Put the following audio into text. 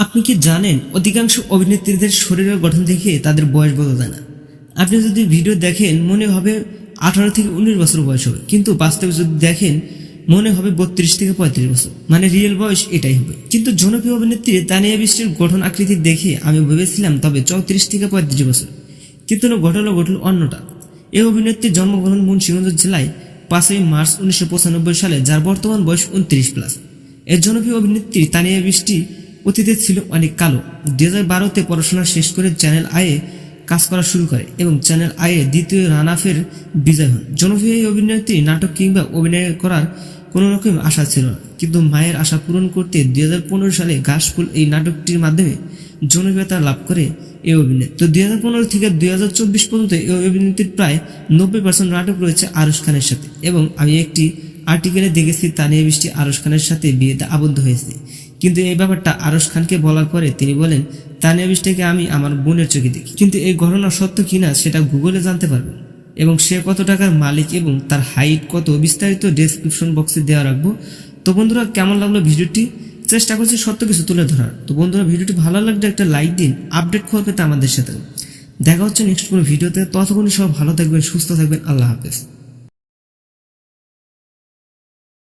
আপনি কি জানেন অধিকাংশ অভিনেত্রীদের শরীরের গঠন দেখে তাদের বয়স বোঝা যায় না? আপনি যদি ভিডিও দেখেন, মনে হবে আঠারো থেকে উনিশ বছর বয়স হবে। কিন্তু বাস্তবে যদি দেখেন, মনে হবে বত্রিশ থেকে পঁয়ত্রিশ বছর। মানে রিয়েল বয়স এটাই হবে। কিন্তু জনপ্রিয় অভিনেত্রী তানিয়া বৃষ্টির গঠন আকৃতি দেখে আমি ভেবেছিলাম তবে চৌত্রিশ থেকে পঁয়ত্রিশ বছর। কিন্তু না ঘটল ঘটল অন্যটা। এই অভিনেত্রীর জন্মগ্রহণ মুন্সিগঞ্জ জেলায় পাঁচই মার্চ উনিশশো পঁচানব্বই সালে, যার বর্তমান বয়স উনত্রিশ প্লাস। এর জনপ্রিয় অভিনেত্রী তানিয়া বৃষ্টি অতীতে ছিল অনেক কালো। দু হাজার বারোতে পড়াশোনা শেষ করে চ্যানেল আয়ে কাজ করা শুরু করে এবং চ্যানেল আয়ে দ্বিতীয় রানাফের বিজয় হন। জনপ্রিয় এই অভিনেত্রী নাটক কিংবা অভিনয় করার কোনো রকম আশা ছিল না। কিন্তু মায়ের আশা পূরণ করতে দুই হাজার পনেরো সালে ঘাসফুল এই নাটকটির মাধ্যমে জনপ্রিয়তা লাভ করে এই অভিনেত্রী তো দুই হাজার পনেরো থেকে দুই হাজার চব্বিশ পর্যন্ত এই অভিনেত্রীর প্রায় নব্বই পার্সেন্ট নাটক রয়েছে আরুষ খানের সাথে এবং আমি একটি আর্টিকেলে দেখেছি, তানিয়া বৃষ্টি আরুষ খানের সাথে বিয়েতে আবদ্ধ হয়েছে। কিন্তু এই ব্যাপারটা আরশ খানকে বলার পরে তিনি বলেন তানিয়া বৃষ্টিকে আমি আমার বোনের চোখে দেখি। কিন্তু এই ঘটনা সত্য কিনা সেটা গুগলে জানতে পারবেন। এবং সে কত টাকার মালিক এবং তার হাইট কত বিস্তারিত ডেসক্রিপশন বক্সে দেওয়া রাখব। তো বন্ধুরা, কেমন লাগল ভিডিওটি? চেষ্টা করছি সত্য কিছু তুলে ধরার। তো বন্ধুরা, ভিডিওটি ভালো লাগলে একটা লাইক দিন আপডেট খবর পেতে আমাদের সাথে দেখা হচ্ছে নেক্সট কোনো ভিডিওতে। ততক্ষণই সব ভালো থাকবেন, সুস্থ থাকবেন। আল্লাহ হাফেজ।